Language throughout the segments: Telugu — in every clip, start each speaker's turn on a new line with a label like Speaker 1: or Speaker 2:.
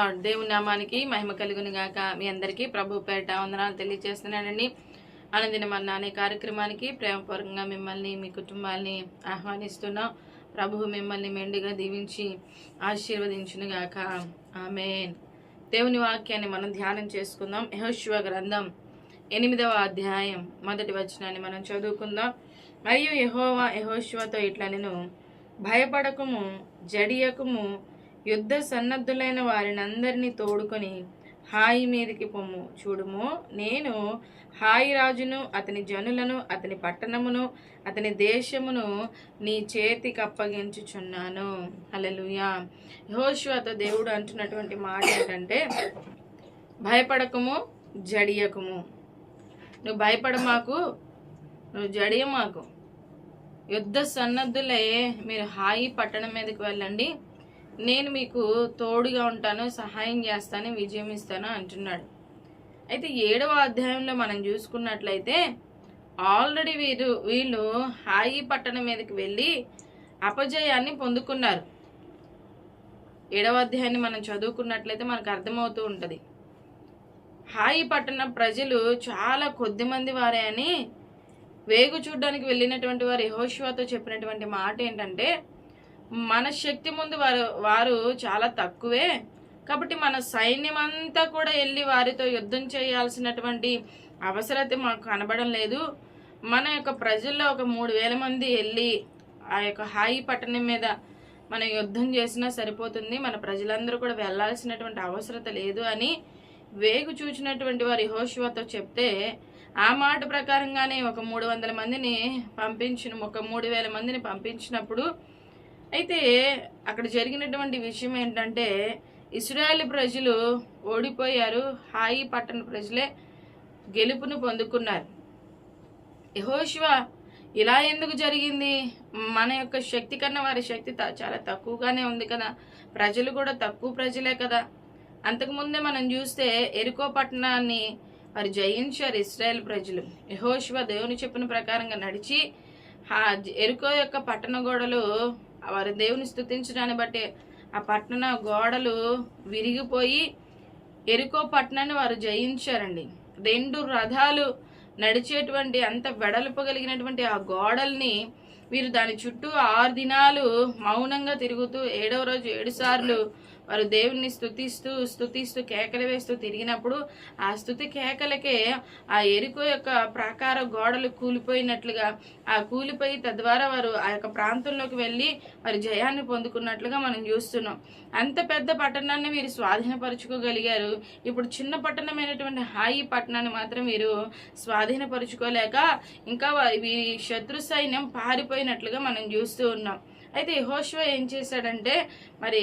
Speaker 1: లార్డ్ దేవుని నామానికి మహిమ కలుగును గాక. మీ అందరికీ ప్రభు పేట వందనాలు తెలియజేస్తున్నానండి. ఆనందిన అనే కార్యక్రమానికి ప్రేమపూర్వకంగా మిమ్మల్ని మీ కుటుంబాల్ని ఆహ్వానిస్తున్నాం ప్రభు మిమ్మల్ని మెండుగా దీవించి ఆశీర్వదించును గాక. ఆమెన్. దేవుని వాక్యాన్ని మనం ధ్యానం చేసుకుందాం. యహోశివ గ్రంథం ఎనిమిదవ అధ్యాయం మొదటి వచనాన్ని మనం చదువుకుందాం. మరియు యహోవా యహోశివతో ఇట్లా నేను భయపడకము జడియకము యుద్ధ సన్నద్ధులైన వారిని అందరినీ తోడుకొని హాయి మీదికి పొమ్ము. చూడుము నేను హాయి రాజును అతని జనులను అతని పట్టణమును అతని దేశమును నీ చేతికి అప్పగించుచున్నాను. అలలుయా యెహోషువతో దేవుడు అంటున్నటువంటి మాట ఏంటంటే భయపడకము జడియకము. నువ్వు భయపడ మాకు నువ్వు జడియమాకు. యుద్ధ సన్నద్ధులే మీరు హాయి పట్టణం మీదకి వెళ్ళండి. నేను మీకు తోడుగా ఉంటాను సహాయం చేస్తాను విజయం ఇస్తాను అంటున్నాడు. అయితే ఏడవ అధ్యాయంలో మనం చూసుకున్నట్లయితే ఆల్రెడీ వీరు వీళ్ళు హాయి పట్టణం మీదకి వెళ్ళి అపజయాన్ని పొందుకున్నారు. ఏడవ అధ్యాయాన్ని మనం చదువుకున్నట్లయితే మనకు అర్థమవుతూ ఉంటుంది. హాయి పట్టణ ప్రజలు చాలా కొద్ది మంది వారే అని వేగు చూడడానికి వెళ్ళినటువంటి వారు యహోశివాతో చెప్పినటువంటి మాట ఏంటంటే మన శక్తి ముందు వారు వారు చాలా తక్కువే. కాబట్టి మన సైన్యం అంతా కూడా వెళ్ళి వారితో యుద్ధం చేయాల్సినటువంటి అవసరత మాకు కనబడం లేదు. మన యొక్క ప్రజల్లో ఒక మూడు వేల మంది వెళ్ళి ఆ యొక్క హాయి పట్టణం మీద మనం యుద్ధం చేసినా సరిపోతుంది. మన ప్రజలందరూ కూడా వెళ్ళాల్సినటువంటి అవసరత లేదు అని వేగు చూచినటువంటి వారి హోషువతో చెప్తే ఆ మాట ప్రకారంగానే ఒక మూడు వందల మందిని పంపించిన ఒక మూడు వేల మందిని పంపించినప్పుడు అయితే అక్కడ జరిగినటువంటి విషయం ఏంటంటే ఇస్రాయేల్ ప్రజలు ఓడిపోయారు. హాయి పట్టణ ప్రజలే గెలుపును పొందుకున్నారు. యహోశివ ఇలా ఎందుకు జరిగింది? మన యొక్క శక్తి కన్నా వారి శక్తి చాలా తక్కువగానే ఉంది కదా. ప్రజలు కూడా తక్కువ ప్రజలే కదా. అంతకుముందే మనం చూస్తే ఎరుకో పట్టణాన్ని వారు జయించారు ఇస్రాయేల్ ప్రజలు. యహోశివ దేవుని చెప్పిన ప్రకారంగా నడిచి ఎరుకో యొక్క పట్టణ గోడలు వారి దేవుని స్తుతించడాన్ని బట్టి ఆ పట్టణ గోడలు విరిగిపోయి ఎరుకో పట్టణాన్ని వారు జయించారండి. రెండు రథాలు నడిచేటువంటి అంత వెడల్పు కలిగినటువంటి ఆ గోడల్ని వీరు దాని చుట్టూ ఆరు దినాలు మౌనంగా తిరుగుతూ ఏడవ రోజు ఏడు సార్లు వారు దేవుణ్ణి స్థుతిస్తూ స్తుతిస్తూ కేకలు వేస్తూ తిరిగినప్పుడు ఆ స్థుతి కేకలకే ఆ ఎరుకో యొక్క ప్రాకార గోడలు కూలిపోయినట్లుగా ఆ కూలిపోయి తద్వారా వారు ఆ యొక్క ప్రాంతంలోకి వెళ్ళి వారి జయాన్ని పొందుకున్నట్లుగా మనం చూస్తున్నాం. అంత పెద్ద పట్టణాన్ని మీరు స్వాధీనపరుచుకోగలిగారు. ఇప్పుడు చిన్న పట్టణమైనటువంటి హాయి పట్టణాన్ని మాత్రం మీరు స్వాధీనపరుచుకోలేక ఇంకా వా- వీరి శత్రు సైన్యం పారిపోయినట్లుగా మనం చూస్తూ ఉన్నాం. అయితే యహోశివ ఏం చేశాడంటే మరి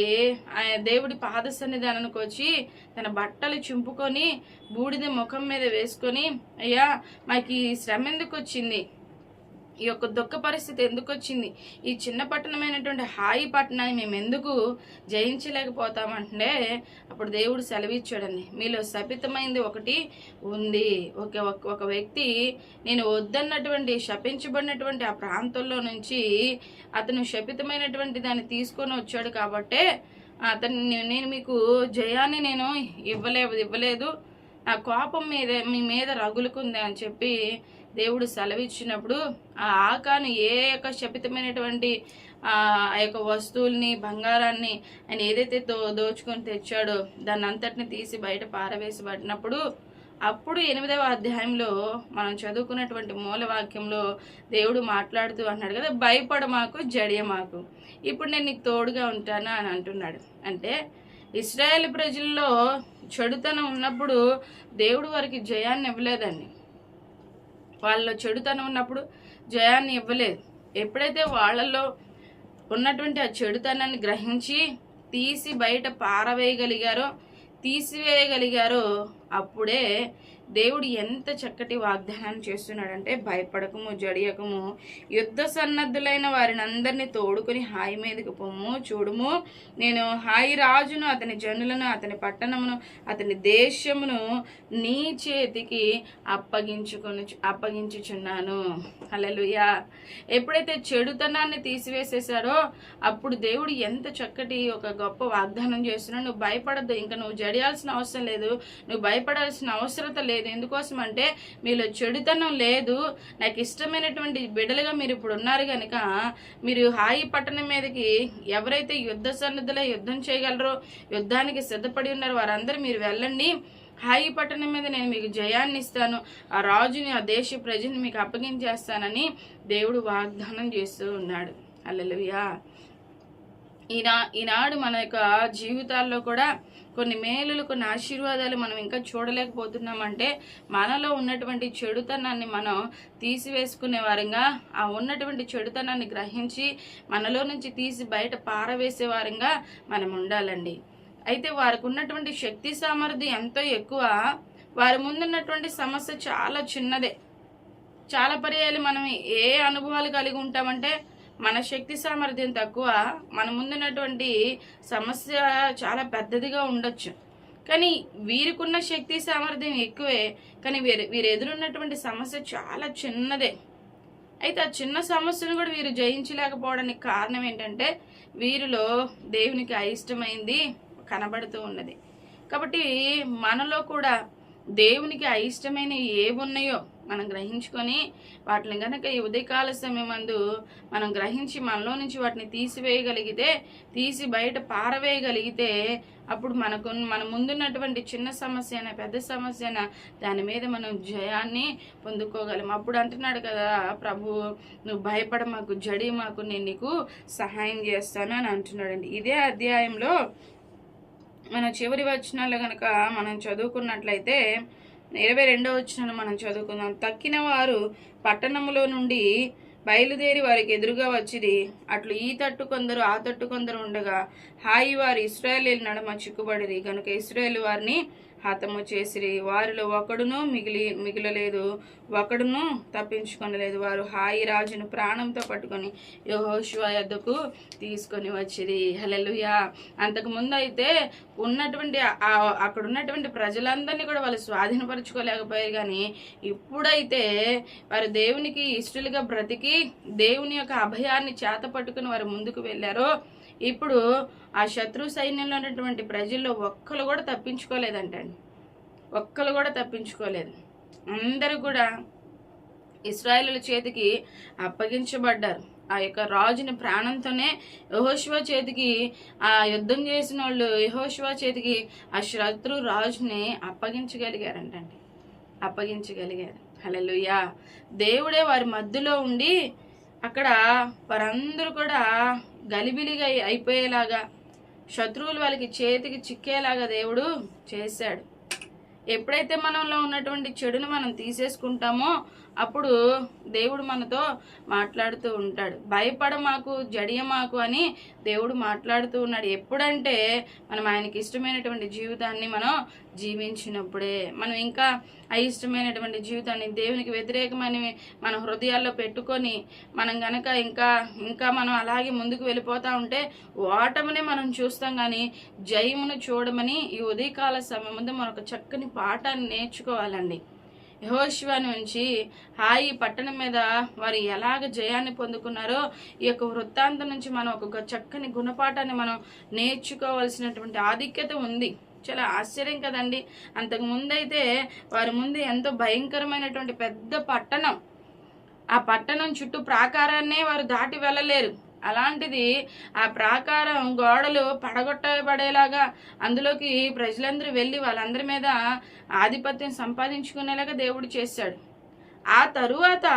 Speaker 1: ఆయన దేవుడి పాద సన్నిధానానికి వచ్చి తన బట్టలు చింపుకొని బూడిద ముఖం మీద వేసుకొని అయ్యా మాకు ఈ శ్రమ ఎందుకు వచ్చింది? ఈ యొక్క దుఃఖ పరిస్థితి ఎందుకు వచ్చింది ఈ చిన్న పట్టణమైనటువంటి హాయి పట్టణాన్ని మేము ఎందుకు జయించలేకపోతామంటే అప్పుడు దేవుడు సెలవిచ్చాడండి. మీలో శపితమైంది ఒకటి ఉంది. ఒక ఒక- ఒక వ్యక్తి నేను వద్దన్నటువంటి శపించబడినటువంటి ఆ ప్రాంతంలో నుంచి అతను శపితమైనటువంటి దాన్ని తీసుకొని వచ్చాడు కాబట్టే అతను నేను మీకు జయాన్ని నేను ఇవ్వలేదు ఇవ్వలేదు. నా కోపం మీద మీ మీద రగులుకుంది అని చెప్పి దేవుడు సెలవిచ్చినప్పుడు ఆ ఆకాను ఏ యొక్క శపితమైనటువంటి ఆ యొక్క వస్తువుల్ని బంగారాన్ని ఆయన ఏదైతే దో దోచుకొని తెచ్చాడో దాన్ని అంతటిని తీసి బయట పారవేసబడినప్పుడు అప్పుడు ఎనిమిదవ అధ్యాయంలో మనం చదువుకున్నటువంటి మూల వాక్యంలో దేవుడు మాట్లాడుతూ అన్నాడు కదా భయపడ మాకు మాకు ఇప్పుడు నేను నీకు తోడుగా ఉంటాను? అని అంటున్నాడు. అంటే ఇస్రాయేల్ ప్రజల్లో చెడుతనం ఉన్నప్పుడు దేవుడు వారికి జయాన్ని ఇవ్వలేదండి. వాళ్ళలో చెడుతనం ఉన్నప్పుడు జయాన్ని ఇవ్వలేదు. ఎప్పుడైతే వాళ్ళలో ఉన్నటువంటి ఆ చెడుతనాన్ని గ్రహించి తీసి బయట పారవేయగలిగారో తీసివేయగలిగారో అప్పుడే దేవుడు ఎంత చక్కటి వాగ్దానాన్ని చేస్తున్నాడంటే భయపడకము జడియకము. యుద్ధ సన్నద్ధులైన వారిని అందరినీ తోడుకొని హాయి మీదకి పొమ్ము చూడుము. నేను హాయి రాజును అతని జనులను అతని పట్టణమును అతని దేశమును నీ చేతికి అప్పగించుకొని అప్పగించుచున్నాను. అలలుయా ఎప్పుడైతే చెడుతనాన్ని తీసివేసేసాడో అప్పుడు దేవుడు ఎంత చక్కటి ఒక గొప్ప వాగ్దానం చేస్తున్నాడు. నువ్వు భయపడద్దు ఇంకా నువ్వు జడియాల్సిన అవసరం లేదు. నువ్వు భయపడాల్సిన అవసరత లేదు. ఎందుకోసం అంటే మీలో చెడుతనం లేదు. నాకు ఇష్టమైనటువంటి బిడ్డలుగా మీరు ఇప్పుడు ఉన్నారు కనుక మీరు హాయి పట్టణం మీదకి ఎవరైతే యుద్ధ సన్నద్ధులో యుద్ధం చేయగలరో యుద్ధానికి సిద్ధపడి ఉన్నారో వారందరూ మీరు వెళ్ళండి. హాయి పట్టణం మీద నేను మీకు జయాన్ని ఇస్తాను. ఆ రాజుని ఆ దేశ ప్రజని మీకు అప్పగించేస్తానని దేవుడు వాగ్దానం చేస్తూ ఉన్నాడు. అల్లెలుయా ఈనా ఈనాడు మన యొక్క జీవితాల్లో కూడా కొన్ని మేలులు కొన్ని ఆశీర్వాదాలు మనం ఇంకా చూడలేకపోతున్నామంటే మనలో ఉన్నటువంటి చెడుతనాన్ని మనం తీసివేసుకునే వారంగా ఆ ఉన్నటువంటి చెడుతనాన్ని గ్రహించి మనలో నుంచి తీసి బయట పారవేసే వారంగా మనం ఉండాలండి. అయితే వారికి ఉన్నటువంటి శక్తి సామర్థ్యం ఎంతో ఎక్కువ. వారి ముందున్నటువంటి సమస్య చాలా చిన్నదే. చాలా పర్యాలు మనం ఏ అనుభవాలు కలిగి ఉంటామంటే మన శక్తి సామర్థ్యం తక్కువ మన ముందున్నటువంటి సమస్య చాలా పెద్దదిగా ఉండొచ్చు. కానీ వీరికున్న శక్తి సామర్థ్యం ఎక్కువే కానీ వీరు వీరు ఎదురున్నటువంటి సమస్య చాలా చిన్నదే. అయితే ఆ చిన్న సమస్యను కూడా వీరు జయించలేకపోవడానికి కారణం ఏంటంటే వీరిలో దేవునికి అయిష్టమైంది కనబడుతూ ఉన్నది. కాబట్టి మనలో కూడా దేవునికి అయిష్టమైన ఏమున్నాయో మనం గ్రహించుకొని వాటిని కనుక ఈ ఉదయకాల సమయమందు మనం గ్రహించి మనలో నుంచి వాటిని తీసివేయగలిగితే తీసి బయట పారవేయగలిగితే అప్పుడు మనకు మన ముందున్నటువంటి చిన్న సమస్య అయినా పెద్ద సమస్య అయినా దాని మీద మనం జయాన్ని పొందుకోగలం. అప్పుడు అంటున్నాడు కదా ప్రభు నువ్వు భయపడ మాకు జడి మాకు నేను నీకు సహాయం చేస్తాను అని అంటున్నాడండి. ఇదే అధ్యాయంలో మన చివరి వచనాల్లో కనుక మనం చదువుకున్నట్లయితే ఇరవై రెండవ వచ్చిన మనం చదువుకుందాం. తక్కిన వారు పట్టణములో నుండి బయలుదేరి వారికి ఎదురుగా వచ్చిది అట్లు ఈ తట్టు కొందరు ఆ తట్టు కొందరు ఉండగా హాయి వారు ఇస్రాయేల్ నడమ చిక్కుబడిది కనుక ఇస్రాయేల్ వారిని హతము చేసిరి. వారిలో ఒకడును మిగిలి మిగిలలేదు. ఒకడును తప్పించుకొనలేదు. వారు హాయి రాజును ప్రాణంతో పట్టుకొని యహోశివ యొద్దకు తీసుకొని వచ్చిరి. హలెలుయా అంతకు ముందు అయితే ఉన్నటువంటి అక్కడ ఉన్నటువంటి ప్రజలందరినీ కూడా వాళ్ళు స్వాధీనపరచుకోలేకపోయారు కానీ ఇప్పుడైతే వారు దేవునికి ఇష్టలుగా బ్రతికి దేవుని యొక్క అభయాన్ని చేత పట్టుకుని వారు ముందుకు వెళ్ళారో ఇప్పుడు ఆ శత్రు సైన్యంలో ఉన్నటువంటి ప్రజల్లో ఒక్కరు కూడా తప్పించుకోలేదంటండి. ఒక్కరు కూడా తప్పించుకోలేదు. అందరూ కూడా ఇస్రాయేలుల చేతికి అప్పగించబడ్డారు. ఆ యొక్క రాజుని ప్రాణంతోనే యహోశివ చేతికి ఆ యుద్ధం చేసిన వాళ్ళు యహోశివ చేతికి ఆ శత్రు రాజుని అప్పగించగలిగారంటండి. అప్పగించగలిగారు. హల్లెలూయా. దేవుడే వారి మధ్యలో ఉండి అక్కడ వారందరూ కూడా గలిబిలిగా అయిపోయేలాగా శత్రువులు వాళ్ళకి చేతికి చిక్కేలాగా దేవుడు చేశాడు. ఎప్పుడైతే మనలో ఉన్నటువంటి చెడును మనం తీసేసుకుంటామో అప్పుడు దేవుడు మనతో మాట్లాడుతూ ఉంటాడు. భయపడ మాకు జడియ మాకు అని దేవుడు మాట్లాడుతూ ఉన్నాడు. ఎప్పుడంటే మనం ఆయనకి ఇష్టమైనటువంటి జీవితాన్ని మనం జీవించినప్పుడే. మనం ఇంకా అయిష్టమైనటువంటి జీవితాన్ని దేవునికి వ్యతిరేకమని మన హృదయాల్లో పెట్టుకొని మనం గనక ఇంకా ఇంకా మనం అలాగే ముందుకు వెళ్ళిపోతూ ఉంటే ఓటమునే మనం చూస్తాం కానీ జయమును చూడమని ఈ ఉదయకాల సమయం ముందు మనం ఒక చక్కని పాఠాన్ని నేర్చుకోవాలండి. యహోశివ నుంచి హాయి పట్టణం మీద వారు ఎలాగ జయాన్ని పొందుకున్నారో ఈ యొక్క వృత్తాంతం నుంచి మనం ఒక చక్కని గుణపాఠాన్ని మనం నేర్చుకోవాల్సినటువంటి ఆధిక్యత ఉంది. చాలా ఆశ్చర్యం కదండి. అంతకు ముందైతే వారి ముందు ఎంతో భయంకరమైనటువంటి పెద్ద పట్టణం. ఆ పట్టణం చుట్టూ ప్రాకారాన్నే వారు దాటి వెళ్ళలేరు. అలాంటిది ఆ ప్రాకారం గోడలు పడగొట్టబడేలాగా అందులోకి ప్రజలందరూ వెళ్ళి వాళ్ళందరి మీద ఆధిపత్యం సంపాదించుకునేలాగా దేవుడు చేశాడు. ఆ తరువాత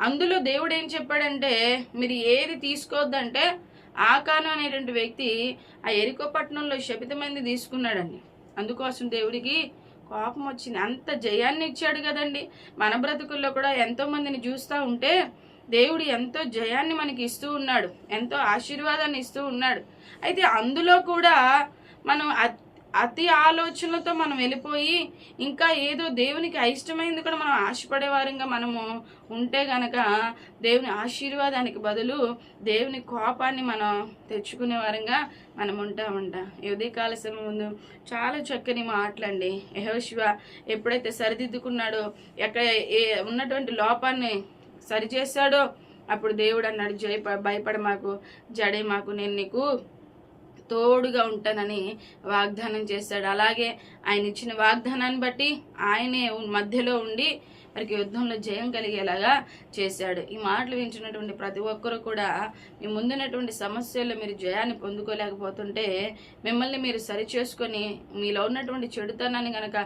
Speaker 1: అందులో దేవుడు ఏం చెప్పాడంటే మీరు ఏది తీసుకోవద్దంటే ఆకాను అనేటువంటి వ్యక్తి ఆ ఎరికో పట్టణంలో శపితమైంది తీసుకున్నాడండి. అందుకోసం దేవుడికి కోపం వచ్చింది. అంత జయాన్ని ఇచ్చాడు కదండి. మన బ్రతుకుల్లో కూడా ఎంతో మందిని చూస్తూ ఉంటే దేవుడు ఎంతో జయాన్ని మనకి ఇస్తూ ఉన్నాడు. ఎంతో ఆశీర్వాదాన్ని ఇస్తూ ఉన్నాడు. అయితే అందులో కూడా మనం అతి ఆలోచనలతో మనం వెళ్ళిపోయి ఇంకా ఏదో దేవునికి అయిష్టమైంది కూడా మనం ఆశపడే వారంగా మనము ఉంటే గనక దేవుని ఆశీర్వాదానికి బదులు దేవుని కోపాన్ని మనం తెచ్చుకునే వారంగా మనం ఉంటా ఉదయకాల సమయం ముందు చాలా చక్కని మాటలండి. యహోశివ ఎప్పుడైతే సరిదిద్దుకున్నాడో ఎక్కడ ఏ ఉన్నటువంటి లోపాన్ని సరిచేశాడో అప్పుడు దేవుడు అన్నాడు జయ భయపడ మాకు జడే మాకు నేను నీకు తోడుగా ఉంటానని వాగ్దానం చేశాడు. అలాగే ఆయన ఇచ్చిన వాగ్దానాన్ని బట్టి ఆయనే మధ్యలో ఉండి వారికి యుద్ధంలో జయం కలిగేలాగా చేశాడు. ఈ మాటలు వింటున్నటువంటి ప్రతి ఒక్కరు కూడా మీ ముందున్నటువంటి సమస్యల్లో మీరు జయాన్ని పొందుకోలేకపోతుంటే మిమ్మల్ని మీరు సరిచేసుకొని మీలో ఉన్నటువంటి చెడుతనాన్ని కనుక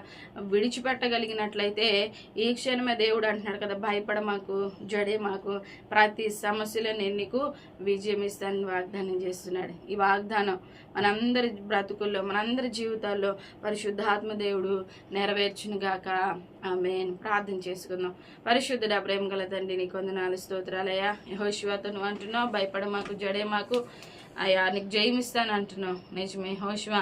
Speaker 1: విడిచిపెట్టగలిగినట్లయితే ఈ క్షణమే దేవుడు అంటున్నాడు కదా భయపడ మాకు జడే మాకు ప్రతి సమస్యలో నేను నీకు విజయం ఇస్తానని వాగ్దానం చేస్తున్నాడు. ఈ వాగ్దానం మనందరి బ్రతుకుల్లో మనందరి జీవితాల్లో పరిశుద్ధాత్మ దేవుడు నెరవేర్చును ఆమెన్. ప్రార్థన చేసుకుందాం. పరిశుద్ధుడ ప్రేమ గల తండ్రి నీకు వందనాలు స్తోత్రాలయ్యా యహోశివతో నువ్వు అంటున్నావు భయపడ మాకు జడే మాకు. అయ్యా నీకు జయమిస్తాను అంటున్నావు. నిజమే హోషివ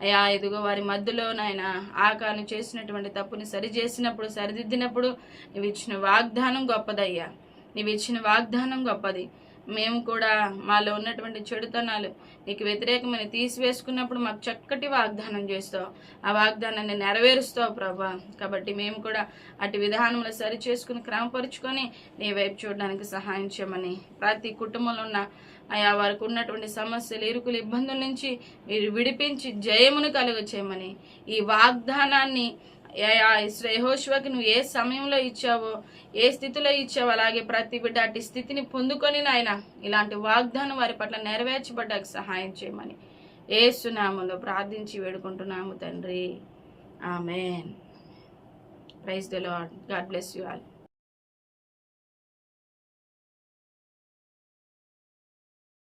Speaker 1: అయ్యా ఇదిగో వారి మధ్యలో నాయన ఆకాను చేసినటువంటి తప్పుని సరి చేసినప్పుడు సరిదిద్దినప్పుడు నీవు ఇచ్చిన వాగ్దానం గొప్పదయ్యా. నీవు ఇచ్చిన వాగ్దానం గొప్పది. మేము కూడా మాలో ఉన్నటువంటి చెడుతనాలు నీకు వ్యతిరేకమైన తీసివేసుకున్నప్పుడు మాకు చక్కటి వాగ్దానం చేస్తావు. ఆ వాగ్దానాన్ని నెరవేరుస్తావు ప్రభా. కాబట్టి మేము కూడా అటు విధానంలో సరి చేసుకుని క్రమపరుచుకొని నీ వైపు చూడడానికి సహాయం చేయమని ప్రతి కుటుంబంలో ఉన్న ఆయా వారికి ఉన్నటువంటి సమస్యలు ఇరుకులు ఇబ్బందుల నుంచి మీరు విడిపించి జయమును కలుగ చేయమని ఈ వాగ్దానాన్ని యహోశివకి నువ్వు ఏ సమయంలో ఇచ్చావో ఏ స్థితిలో ఇచ్చావో అలాగే ప్రతి బిడ్డ అటు స్థితిని పొందుకొని నాయన ఇలాంటి వాగ్దానం వారి పట్ల నెరవేర్చబడ్డానికి సహాయం చేయమని ఏ ప్రార్థించి వేడుకుంటున్నాము తండ్రి. Amen. Praise the lord God bless you all.